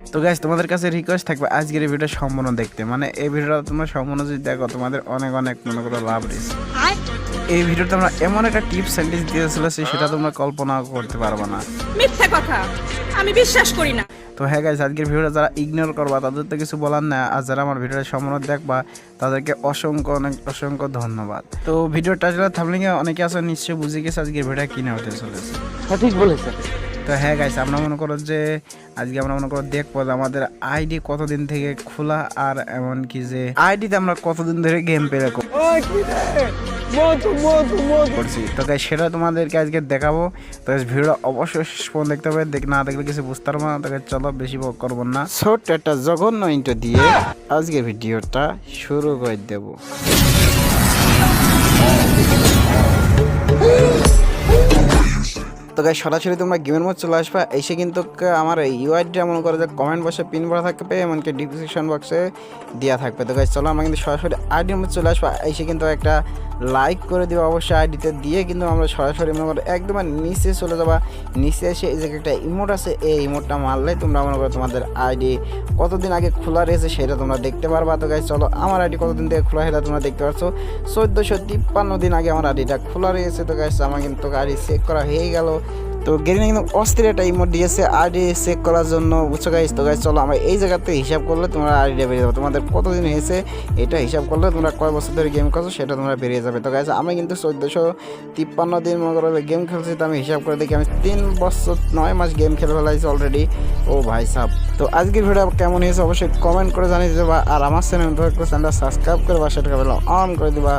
তো গাইজ তোমাদের কাছে রিকোয়েস্ট থাকবে আজকের এই ভিডিও সম্পূর্ণ দেখতে। মানে এই ভিডিওটা তোমরা সম্পূর্ণ যদি দেখো তোমাদের অনেক অনেক মনে করো লাভ রয়েছে। এই ভিডিওতে আমরা এমন একটা টিপস সেন্টেন্স দিয়ে চলেছি সেটা তোমরা কল্পনা করতে পারবে না। মিথ্যা কথা। আমি বিশ্বাস করি না। তো হ্যাঁ গাইজ আজকের ভিডিওটা যারা ইগনোর করবা তাদের তো কিছু বলার না আর যারা আমার ভিডিওটা সম্পূর্ণ দেখবা তাদেরকে অসংখ্য অনেক অসংখ্য ধন্যবাদ। তো ভিডিওর টাইটেল থামলিংয়ে অনেকে আছে নিশ্চয়ই বুঝে গেছে আজকের ভিডিওটা কিনে হতে চলেছে। সঠিক বলেছেন। তো হ্যাঁ গাইস আমরা মনে করো যে আজকে আমরা মনে করো দেখব যে আমাদের আইডি কতদিন থেকে খোলা আর এমন কি যে আইডিতে আমরা কতদিন ধরে গেম পেলে করছি। তো সেটা তোমাদেরকে আজকে দেখাবো। তো ভিডিওটা অবশ্যই শেষ পর্যন্ত দেখতে হবে। দেখ না দেখলে কিছু বুঝতে পারব না। তোকে চলো বেশি বক করব না। ছোট্ট একটা জঘন্য ইন্টো দিয়ে আজকে ভিডিওটা শুরু করে দেবো। তো গাই সরাসরি তোমরা গেমের মধ্যে চলে আসবা। এসে কিন্তু আমার ইউআইডিটা মনে করো যে কমেন্ট বক্সে পিন ভরা থাকবে, এমনকি ডিসক্রিপশন বক্সে দেওয়া থাকবে। তো গাই চলো আমরা কিন্তু সরাসরি আইডির মধ্যে চলে আসবা। এসে কিন্তু একটা লাইক করে দিবা, অবশ্যই আইডিতে দিয়ে কিন্তু আমরা সরাসরি মনে করো একদম নিচে চলে যাবা। নিচে এসে এই যে একটা ইমোট আছে, এই ইমোটটা মারলে তোমরা মনে করো তোমাদের আইডি কতদিন আগে খোলা রয়েছে সেটা তোমরা দেখতে পারবা। তো গাই চলো, আমার আইডি কতদিন থেকে খোলা সেটা তোমরা দেখতে পারছ চোদ্দোশো তিপ্পান্ন দিন আগে আমার আইডিটা খোলা রয়েছে। তো গাইছে আমার কিন্তু গাড়ি চেক করা হয়ে গেল। তো গেরিনা কিন্তু অস্থির একটা ইমোট দিয়েছে আইডি চেক করার জন্য বুঝছ গাইস তো গাইস চলো আমরা এই জায়গাতে হিসাব করলে তোমরা আইডিটা বেরিয়ে যাবে। তোমাদের কতদিন হয়েছে এটা হিসাব করলে তোমরা কয় বছর ধরে গেম খেলছো সেটা তোমরা বেরিয়ে যাবে। তো গাইস আমি কিন্তু চোদ্দোশো তিপ্পান্ন দিন মনে করো গেম খেলছি, তো আমি হিসাব করে দেখি, আমি তিন বছর নয় মাস গেম খেলে ফেলাইছি অলরেডি ও ভাই সাহ তো আজকের ভিডিও কেমন হয়েছে অবশ্যই কমেন্ট করে জানিয়ে দেবা। আর আমার চ্যানেল চ্যানেলটা সাবস্ক্রাইব করে বা সেটাকে অন করে দিবা।